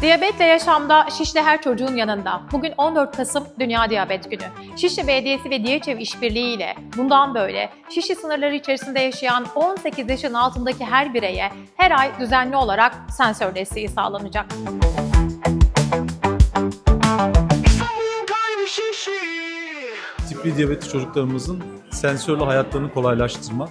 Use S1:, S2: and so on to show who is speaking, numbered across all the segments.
S1: Diyabetle yaşamda Şişli her çocuğun yanında. Bugün 14 Kasım Dünya Diyabet Günü. Şişli Belediyesi ve Diyeçev İşbirliği ile bundan böyle Şişli sınırları içerisinde yaşayan 18 yaşın altındaki her bireye her ay düzenli olarak sensör desteği sağlanacak.
S2: Tip 1 diyabetli çocuklarımızın sensörlü hayatlarını kolaylaştırmak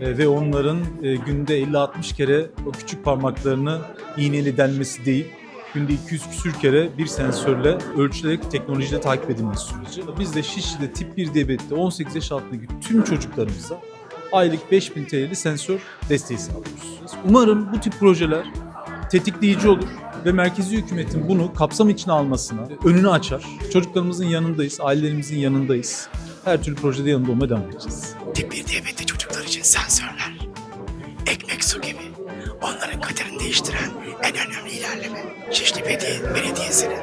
S2: e, ve onların e, günde 50-60 kere o küçük parmaklarını iğneyle delmesi değil, günde 200 küsür kere bir sensörle ölçülerek teknolojiyle takip edilmesi süreci. Biz de Şişli'de tip 1 diyabetli 18 yaş altındaki tüm çocuklarımıza aylık 5000 TL'li sensör desteği sağlıyoruz. Umarım bu tip projeler tetikleyici olur ve merkezi hükümetin bunu kapsam içine almasına önünü açar. Çocuklarımızın yanındayız, ailelerimizin yanındayız. Her türlü projede yanında olmaya devam edeceğiz.
S3: Tip 1 diyabetli çocuklar için sensörler. Ekmek su gibi. Onların kaderini değiştiren en önemli ilerleme. Şişli Belediye, Belediyesi'nin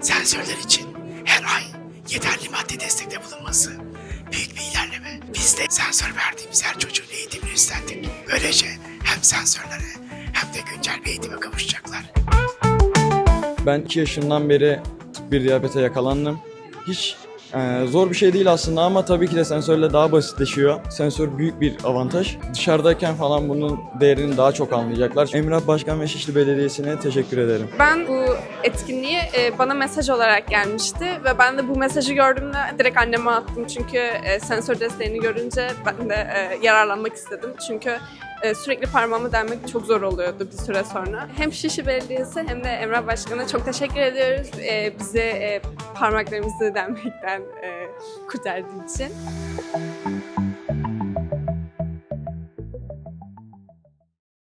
S3: sensörler için her ay yeterli maddi destekte bulunması. Büyük bir ilerleme. Biz de sensör verdiğimiz her çocuğun eğitimini üstlendik. Böylece hem sensörlere hem de güncel bir eğitime kavuşacaklar.
S4: Ben 2 yaşından beri tip 1 diyabete yakalandım. Hiç e, zor bir şey değil aslında ama tabii ki de sensörle daha basitleşiyor. Sensör büyük bir avantaj. Dışarıdayken falan bunun değerini daha çok anlayacaklar. Emrah Başkan ve Şişli Belediyesi'ne teşekkür ederim.
S5: Ben bu etkinliğe e, bana mesaj olarak gelmişti ve ben de bu mesajı gördüğümde direkt anneme attım çünkü e, sensör desteğini görünce ben de e, yararlanmak istedim çünkü sürekli parmağımı delmek çok zor oluyordu bir süre sonra. Hem Şişli Belediyesi hem de Emrah Başkan'a çok teşekkür ediyoruz e, bize e, parmaklarımızı delmekten e, kurtardığı için.